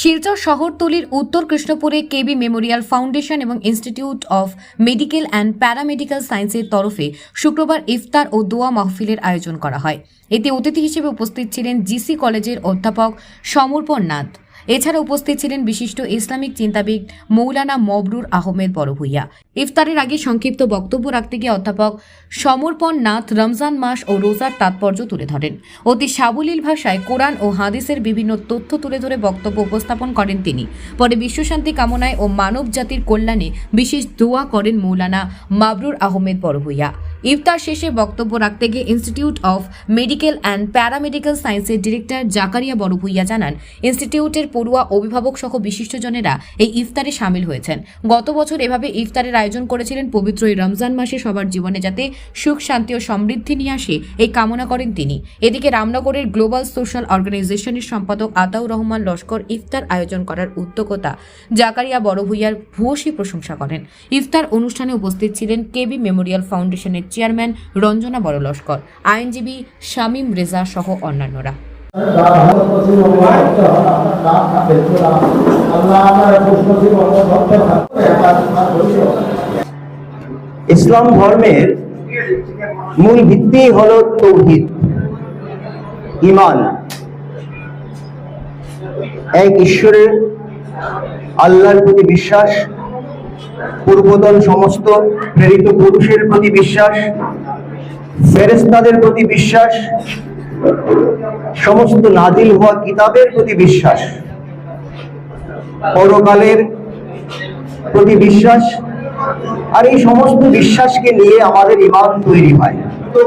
শিলচর শহরতলির উত্তর কৃষ্ণপুরে কেবি মেমোরিয়াল ফাউন্ডেশন এবং institute of medical and paramedical সায়েন্সের তরফে শুক্রবার ইফতার ও দোয়া মাহফিলের আয়োজন করা হয়। এতে অতিথি হিসেবে উপস্থিত ছিলেন জিসি কলেজের অধ্যাপক সমর্পণ নাথ। এছাড়া উপস্থিত ছিলেন বিশিষ্ট ইসলামিক চিন্তাবিদ মৌলানা মবরুর আহমেদ বড়ভূইয়া। ইফতারের আগে সংক্ষিপ্ত বক্তব্য রাখতে গিয়ে অধ্যাপক সমর্পণ নাথ রমজান মাস ও রোজার তাৎপর্য তুলে ধরেন। অতি সাবলীল ভাষায় কোরআন ও হাদিসের বিভিন্ন তথ্য তুলে ধরে বক্তব্য উপস্থাপন করেন তিনি। পরে বিশ্বশান্তি কামনায় ও মানব জাতির কল্যাণে বিশেষ দোয়া করেন মৌলানা মাবরুর আহমেদ বড়ভূইয়া। ইফতার শেষে বক্তব্য রাখতে গিয়ে institute of medical and paramedical সায়েন্সের ডিরেক্টর জাকারিয়া বড়ভূইয়া জানান ইনস্টিটিউটের পড়ুয়া অভিভাবক সহ বিশিষ্টজনেরা এই ইফতারে সামিল হয়েছেন। গত বছর এভাবে ইফতারের আয়োজন করেছিলেন পবিত্র এই রমজান মাসে সবার জীবনে যাতে সুখ, শান্তি ও সমৃদ্ধি নিয়ে আসে এই কামনা করেন তিনি। এদিকে রামনগরের গ্লোবাল সোশ্যাল অর্গানাইজেশনের সম্পাদক আতাউর রহমান লস্কর ইফতার আয়োজন করার উদ্যোগতা জাকারিয়া বড়ভূইয়ার ভূয়সী প্রশংসা করেন। ইফতার অনুষ্ঠানে উপস্থিত ছিলেন কেবি মেমোরিয়াল ফাউন্ডেশনের চেয়ারম্যান রঞ্জনা বড় লস্কর আইনজীবী শামীম রেজা সহ অন্যান্যরা। ইসলাম ধর্মের মূল ভিত্তি হলো তৌহিদ ইমান এক ঈশ্বরের আল্লাহর প্রতি বিশ্বাস পূর্বতন সমস্ত প্রেরিত পুরুষের প্রতি বিশ্বাস ফেরেস্তাদের প্রতি বিশ্বাস, সমস্ত নাজিল হওয়া কিতাবের প্রতি বিশ্বাস, পরকালের প্রতি বিশ্বাস, আর এই সমস্ত বিশ্বাসকে নিয়ে আমাদের ইমান তৈরি হয়। তো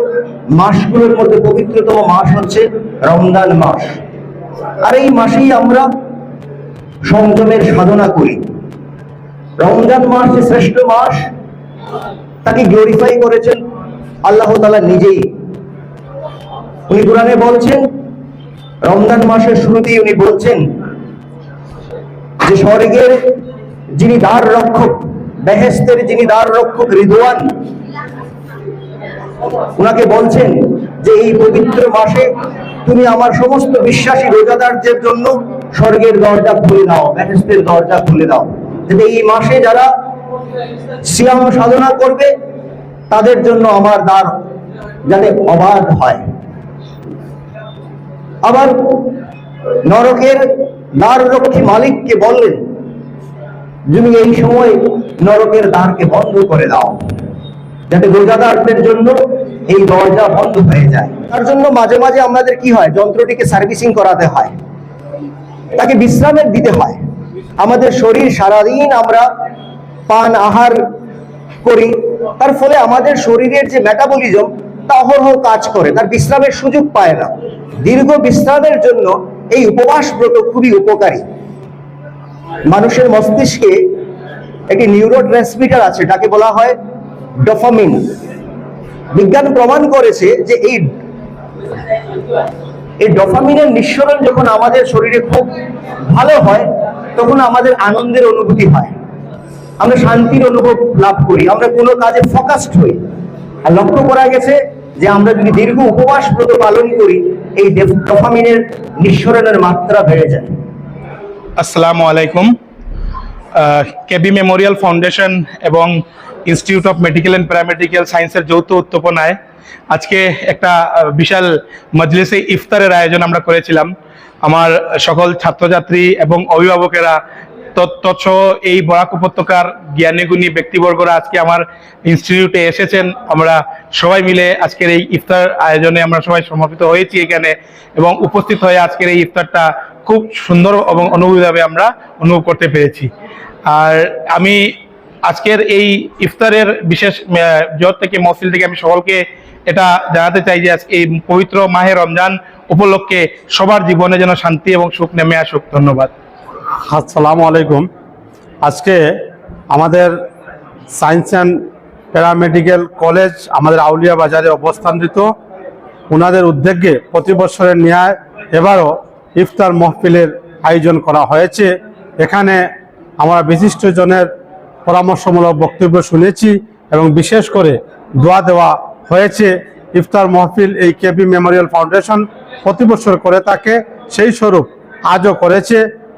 মাসগুলোর মধ্যে পবিত্রতম মাস হচ্ছে রমজান মাস। আর এই মাসেই আমরা সংযমের সাধনা করি। রমজান মাস যে শ্রেষ্ঠ মাস, তাকে গ্লোরিফাই করেছেন আল্লাহ তালা নিজেই। উনি কোরআনে বলছেন, রমজান মাসের শুরুতেই উনি বলছেন যে স্বর্গের যিনি দ্বার রক্ষক বেহেস্তের যিনি দ্বার রক্ষক রিদওয়ান ওনাকে বলছেন যে এই পবিত্র মাসে তুমি আমার সমস্ত বিশ্বাসী রোজাদারদের জন্য স্বর্গের দরজা খুলে দাও বেহেস্তের দরজা খুলে দাও। যাতে এই মাসে যারা সিয়াম সাধনা করবে, তাদের জন্য আমার দ্বার যাতে অবাধ হয়। আবার নরকের দ্বার রক্ষী মালিককে বললেন, তুমি এই সময় নরকের দ্বারকে বন্ধ করে দাও, যাতে রোজাদারদের জন্য এই দরজা বন্ধ হয়ে যায়। তার জন্য মাঝে মাঝে আমাদের কি হয়, যন্ত্রটিকে সার্ভিসিং করাতে হয়, তাকে বিশ্রামের দিতে হয়। আমাদের শরীর সারাদিন আমরা পান, আহার করি। তার ফলে আমাদের শরীরের যে মেটাবলিজম তা অহরহ কাজ করে। তার বিশ্রামের সুযোগ পায় না। দীর্ঘ বিশ্রামের জন্য এই উপবাস ব্রত খুবই উপকারী। মানুষের মস্তিষ্কে একটি নিউরো ট্রান্সমিটার আছে তাকে বলা হয় ডোপামিন বিজ্ঞান প্রমাণ করেছে যে এই এই ডোপামিনের নিঃসরণ যখন আমাদের শরীরে খুব ভালো হয় তখন আমাদের আনন্দের অনুভূতি হয়। আমরা শান্তির অনুভব লাভ করি। আমরা কোনো কাজে ফোকাসড হই। আর লক্ষ্য করা গেছে যে আমরা যদি দীর্ঘ উপবাস ব্রত পালন করি, এই ডোপামিনের নিঃসরণের মাত্রা বেড়ে যায়। আসসালামু আলাইকুম। কেবি মেমোরিয়াল ফাউন্ডেশন এবং institute of medical and paramedical সায়েন্সের যৌথ উত্তপনায় আজকে একটা বিশাল মজলিসে ইফতারের আয়োজন আমরা করেছিলাম। আমার সকল ছাত্রছাত্রী এবং অভিভাবকেরা তৎ- তৎসহ এই বরাক উপত্যকার জ্ঞানীগুণী ব্যক্তিবর্গরা আজকে আমার ইনস্টিটিউটে এসেছেন। আমরা সবাই মিলে আজকের এই ইফতার আয়োজনে আমরা সবাই সমর্পিত হয়েছি এখানে এবং উপস্থিত হয়ে আজকের এই ইফতারটা খুব সুন্দর এবং অনুভূতভাবে আমরা অনুভব করতে পেরেছি। আর আমি আজকের এই ইফতারের বিশেষ জোর থেকে মহফিল থেকে আমি সকলকে এটা জানাতে চাই যে আজকে এই পবিত্র মাহে রমজান উপলক্ষে সবার জীবনে যেন শান্তি এবং সুখ নেমে আসুক। ধন্যবাদ। আসসালামু আলাইকুম। আজকে আমাদের সায়েন্স অ্যান্ড প্যারামেডিক্যাল কলেজ আমাদের আউলিয়া বাজারে অবস্থানরত ওনাদের উদ্যোগে প্রতি বছরের ন্যায় এবারও ইফতার মহফিলের আয়োজন করা হয়েছে। এখানে আমরা বিশিষ্টজনের পরামর্শমূলক বক্তব্য শুনেছি এবং বিশেষ করে দোয়া দেওয়া হয়েছে। ইফতার মহফিল এই কেবি মেমোরিয়াল ফাউন্ডেশন প্রতি বছর করে থাকে, সেই স্বরূপ আজও করেছে।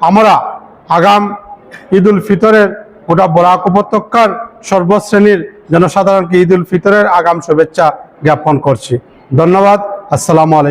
আমরা আগাম ঈদ উল ফিতরের গোটা বরাক উপত্যকার সর্বশ্রেণীর জনসাধারণকে ঈদ উল ফিতরের আগাম শুভেচ্ছা জ্ঞাপন করছি। ধন্যবাদ। আসসালামু আলাইকুম।